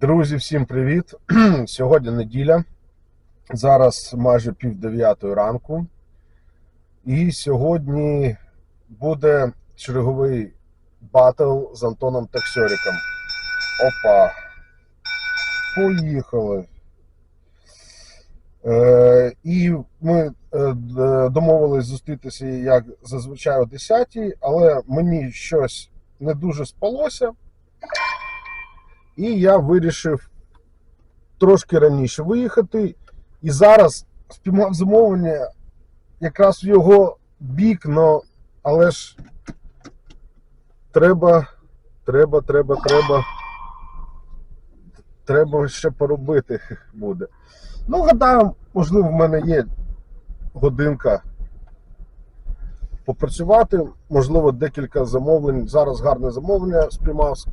Друзі, всім привіт! Сьогодні неділя. Зараз майже пів дев'ятої ранку. І сьогодні буде черговий батл з Антоном Таксьоріком. Опа. Поїхали. Е, і ми е, домовились зустрітися як зазвичай о 10 але мені щось не дуже спалося. І я вирішив трошки раніше виїхати. І зараз спіймав замовлення якраз в його бік, но, але ж треба, треба, треба, треба. Треба ще поробити буде. Ну, гадаю, можливо, в мене є годинка попрацювати, можливо, декілька замовлень. Зараз гарне замовлення спіймав з-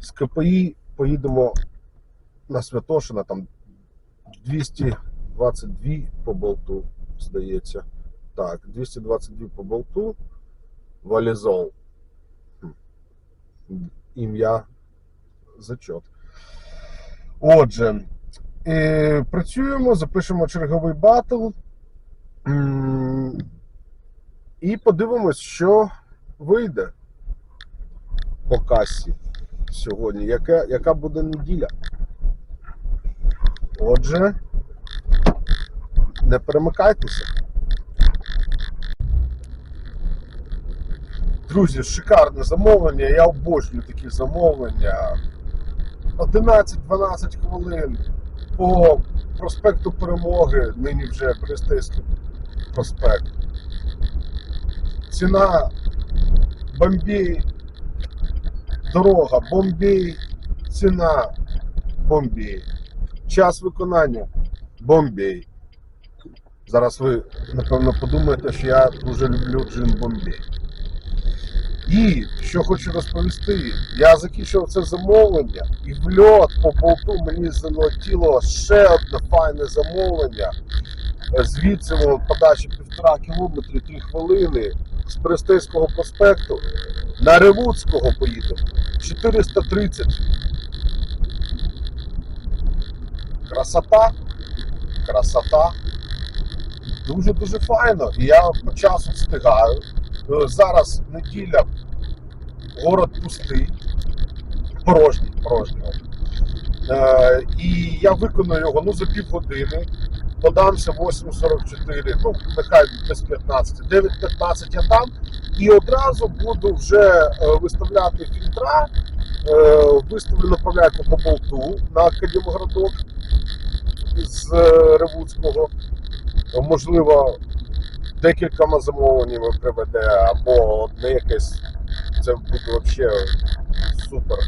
з КПІ. Поїдемо на Святошина, там 222 по болту, здається. Так, 222 по болту. Валізол. Ім'я зачот. Отже, е, працюємо, запишемо черговий батл. І подивимось, що вийде по касі сьогодні. Яка, яка буде неділя? Отже, не перемикайтеся. Друзі, шикарне замовлення. Я обожнюю такі замовлення. 11-12 хвилин по проспекту Перемоги, нині вже Берестейський проспект. Ціна Бомбей, дорога, Бомбей, ціна Бомбей. Час виконання Бомбей. Зараз ви, напевно, подумаєте, що я дуже люблю джин Бомбей. І що хочу розповісти, я закінчив це замовлення, і в льот по болту мені залетіло ще одне файне замовлення. Звідси подачі півтора кілометри, три хвилини з Престейського проспекту на Ревуцького поїдемо. 430. Красота. Красота. Дуже-дуже файно. І я по часу встигаю. Е, Зараз неділя, город пустий, порожній, порожній. Е, і я виконую його ну, за півгодини. Подамся 8.44, ну нехай без 15, 9.15 я там. І одразу буду вже е, виставляти фільтра, е, виставлю направляйку по болту на Академградок з е, Ревуцького. Можливо, декількома замовленнями приведе, або одне якесь. Це буде взагалі супер.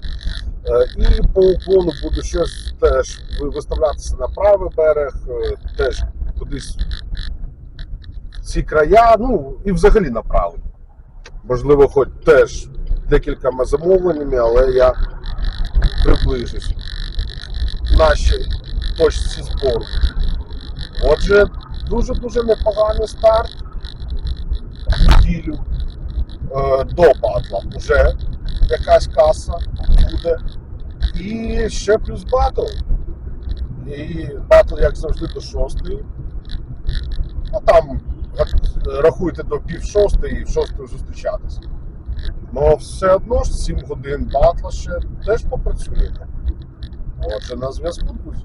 Е, І по уклону буду щось теж виставлятися на правий берег, е, теж кудись ці края, ну і взагалі на правий. Можливо, хоч теж декількома замовленнями, але я приближусь нашій точці збору. Отже, дуже-дуже непоганий старт неділю е, до батла. Вже якась каса буде. І ще плюс батл. І батл, як завжди, до шостої. А там рахуйте до пів шостої і в шостої зустрічатися. Ну все одно ж 7 годин батла ще теж попрацюємо. Отже, на зв'язку, друзі.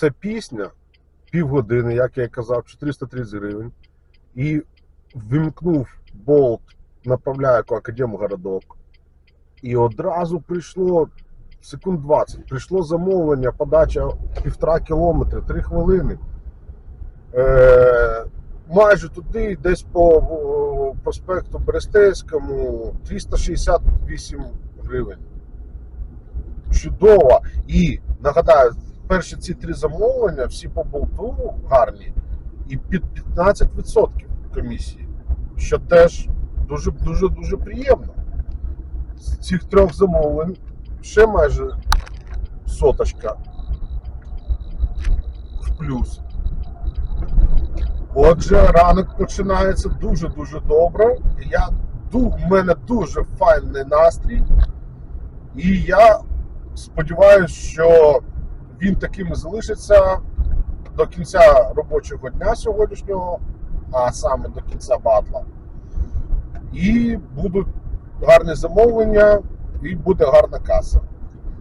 Це пісня півгодини, як я казав, 430 гривень. І вимкнув болт, направляю як Академгородок. І одразу прийшло секунд 20. Прийшло замовлення, подача півтора кілометри, 3 хвилини. Е, майже туди, десь по проспекту Берестейському, 368 гривень. Чудово! І нагадаю, перші ці три замовлення, всі по болту гарні, і під 15% комісії, що теж дуже дуже дуже приємно. З цих трьох замовлень ще майже соточка в плюс. Отже, ранок починається дуже-дуже добре. Я, в мене дуже файний настрій. І я сподіваюся, що він таким і залишиться до кінця робочого дня сьогоднішнього, а саме до кінця батла. І будуть гарні замовлення, і буде гарна каса.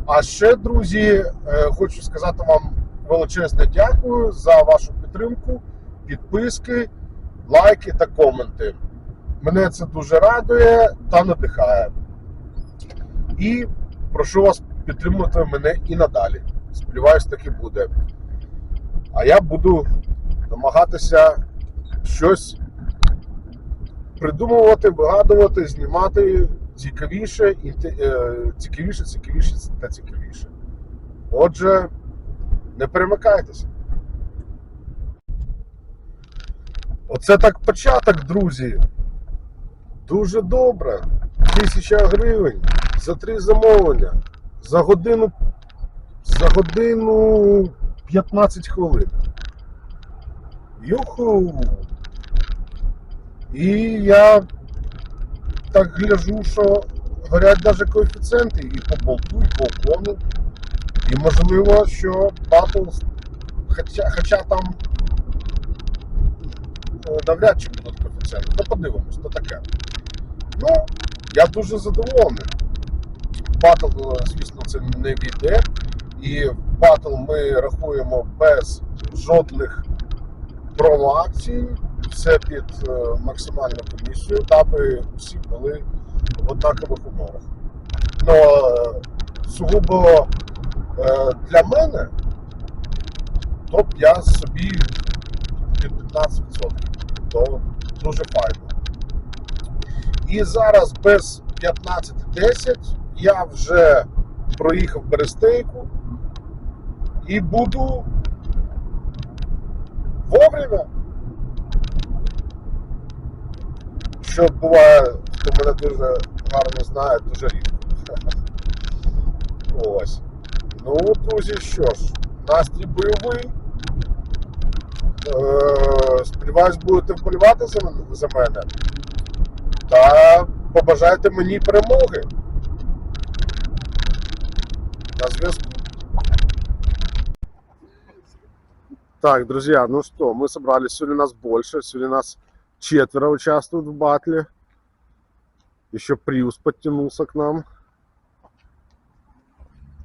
А ще, друзі, е, хочу сказати вам величезне дякую за вашу підтримку, підписки, лайки та коменти. Мене це дуже радує та надихає. І прошу вас підтримувати мене і надалі. Сподіваюсь, так і буде. А я буду намагатися щось придумувати, вигадувати, знімати цікавіше, е, цікавіше, цікавіше та цікавіше. Отже, не перемикайтеся. Оце так початок, друзі. Дуже добре. Тисяча гривень за три замовлення. За годину. За годину 15 хвилин. Юху! І я так гляжу, що горять навіть коефіцієнти і по болту, і по уклону. І можливо, що батл, хоча, хоча там е, навряд чи будуть коефіцієнти. Ну подивимось, то таке. Ну, я дуже задоволений. Батл, е, звісно, це не війде. І в батл ми рахуємо без жодних промо-акцій, все під е, максимальну комісію, аби всі були в однакових умовах. Но е, сугубо е, для мене, то я собі під 15%. То дуже файно. І зараз без 15-10 я вже проїхав Берестейку і буду вовремя. Що буває, хто мене дуже гарно знає, дуже рідко. Ось. Ну, друзі, що ж, настрій бойовий. Е, сподіваюсь, будете вболівати за мене. Та побажайте мені перемоги. На зв'язку. Так, друзья, ну что, мы собрались, сегодня нас больше, сегодня нас четверо участвуют в батле. Еще Приус подтянулся к нам.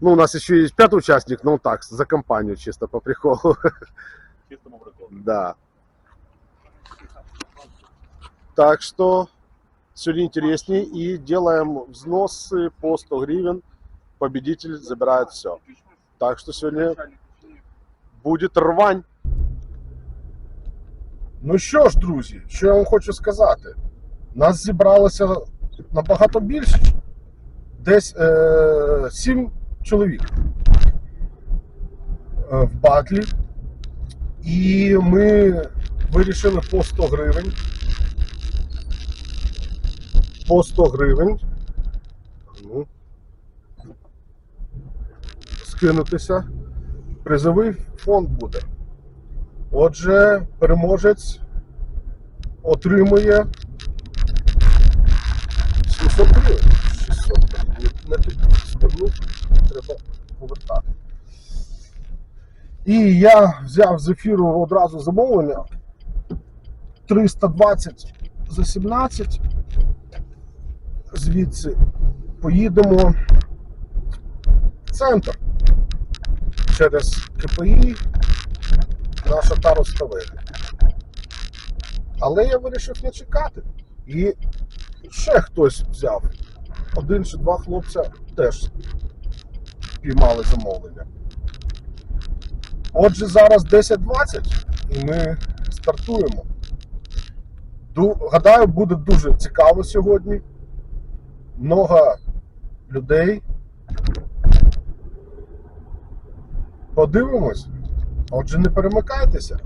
Ну, у нас еще есть пятый участник, но он так, за компанию, чисто по приколу. чистому приколу. Да. Так что сегодня интереснее и делаем взносы по 100 гривен. Победитель забирает все. Так что сегодня буде рвань. Ну що ж, друзі, що я вам хочу сказати? Нас зібралося набагато більше. Десь е, 7 чоловік е, в батлі. І ми вирішили по 100 гривень. По 100 гривень. Ну, скинутися призовий фонд буде. Отже, переможець отримує 700 гривень. 600 не, не туди звернув, треба повертати. І я взяв з ефіру одразу замовлення 320 за 17 звідси поїдемо в центр через КПІ на Шатару Ставелі. Але я вирішив не чекати. І ще хтось взяв. Один чи два хлопця теж піймали замовлення. Отже, зараз 10.20 і ми стартуємо. Гадаю, буде дуже цікаво сьогодні. Много людей. Подивимось. Отже, не перемикайтеся.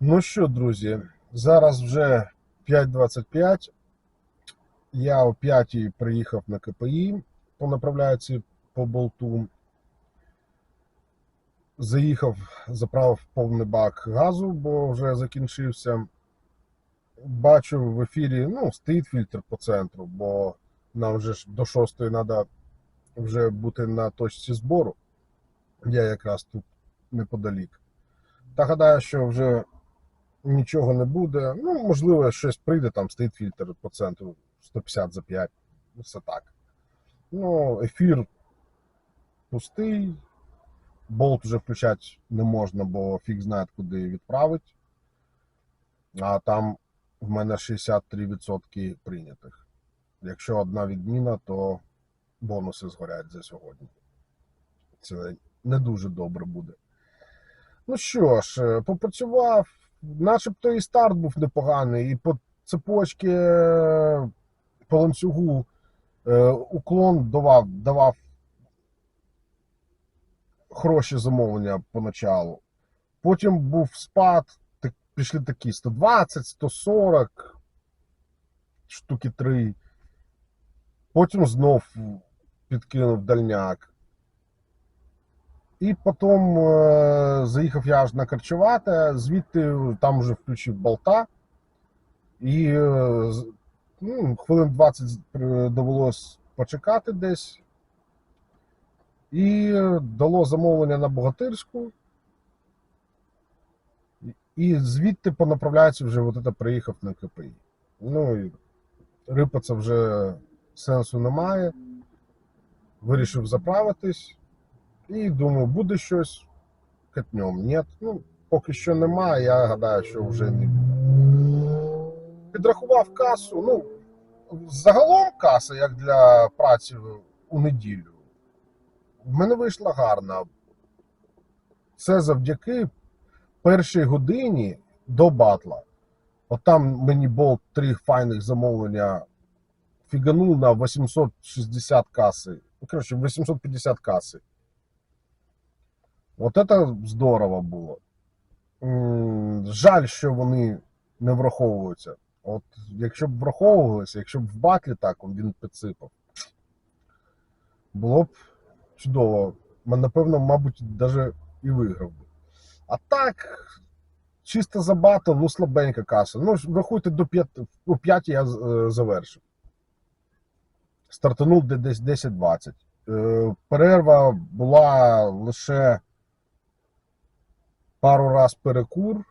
Ну що, друзі, зараз вже 5.25. Я о 5 приїхав на КПІ по направляюці по болту. Заїхав, заправив повний бак газу, бо вже закінчився. Бачу в ефірі, ну, стоїть фільтр по центру, бо нам вже ж до 6 треба вже бути на точці збору. Я якраз тут неподалік. Та гадаю, що вже нічого не буде. Ну, можливо, щось прийде, там стоїть фільтр по центру 150 за 5. Все так. Ну, ефір пустий. Болт вже включати не можна, бо фіг знає, куди відправить. А там в мене 63% прийнятих. Якщо одна відміна, то бонуси згорять за сьогодні. Це не дуже добре буде. Ну що ж, е, попрацював, начебто і старт був непоганий, і по цепочці е, по ланцюгу е, уклон давав, давав хороші замовлення поначалу. Потім був спад, так, пішли такі 120, 140, штуки 3. Потім знов підкинув дальняк. І потім е, заїхав я аж на Карчувате, звідти там вже включив болта. І е, ну, хвилин 20 при- довелось почекати десь. І дало замовлення на богатирську. І- звідти по направляється вже от это приїхав на КПІ. Ну і рипатися вже сенсу немає. Вирішив заправитись. І думаю, буде щось катнем. Ні, ну, поки що немає, я гадаю, що вже не. Підрахував касу. Ну, загалом каса, як для праці у неділю, в мене вийшла гарна. Це завдяки першій годині до батла. От там мені болт три файних замовлення фіганув на 860 каси. Ну, коротше, 850 каси. От це здорово було. Жаль, що вони не враховуються. От якщо б враховувалися, якщо б в батлі так він підсипав, було б чудово. Напевно, мабуть, навіть і виграв би. А так, чисто за батл, ну слабенька каса. Ну, врахуйте, до 5, у 5 я е, завершив. Стартанув де- десь 10-20. Е, Перерва була лише пару раз перекур.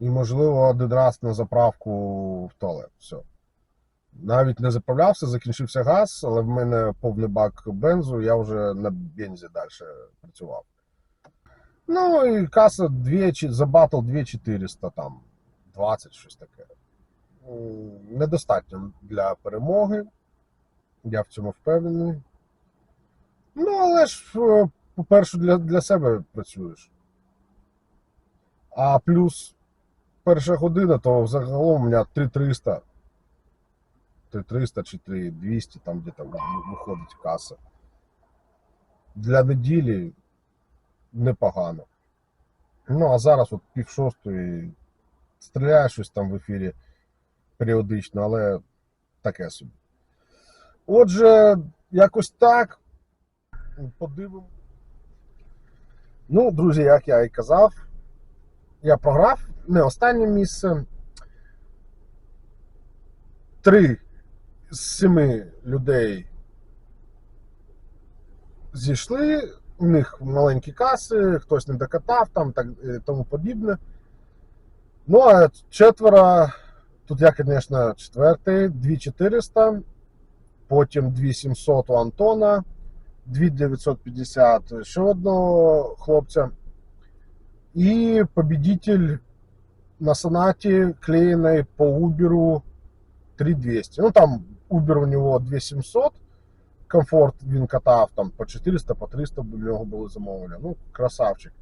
І, можливо, один раз на заправку в туалет. Все. Навіть не заправлявся, закінчився газ, але в мене повний бак бензу, я вже на бензі далі працював. Ну і каса 2, за батл 2400, там 20, щось таке. Недостатньо для перемоги. Я в цьому впевнений. Ну, але ж, е, по-перше, для, для себе працюєш. А плюс перша година, то взагалом у мене 3300. 3300 чи 3200, там де там виходить каса. Для неділі непогано. Ну, а зараз от пів шостої стріляє щось там в ефірі періодично, але таке собі. Отже, якось так. Подивимо. Ну, друзі, як я і казав, я програв не останнє місце. Три з семи людей зійшли, у них маленькі каси, хтось не докатав, там так і тому подібне. Ну, а четверо, тут я, звісно, четвертий, 2400, потім 2700 у Антона, 2950 ще одного хлопця. І победитель на сонаті клеєний по Uber 3200. Ну там Uber у нього 2700, комфорт він катав там по 400, по 300 у нього були замовлення. Ну, красавчик.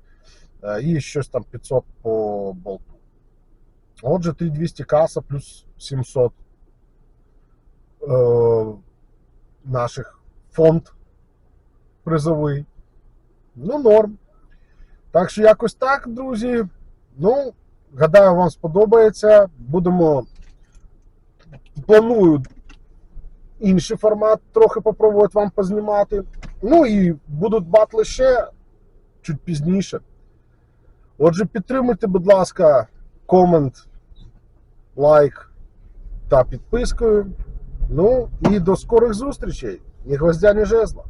Е, І щось там 500 по болту. Отже, 3200 каса плюс 700 е, наших фонд призовий. Ну, норм. Так що якось так, друзі. Ну, гадаю, вам сподобається. Будемо. Планую інший формат трохи попробувати вам познімати. Ну і будуть батли ще чуть пізніше. Отже, підтримуйте, будь ласка, комент, лайк та підпискою. Ну і до скорих зустрічей. Ні гвоздя, ні жезла.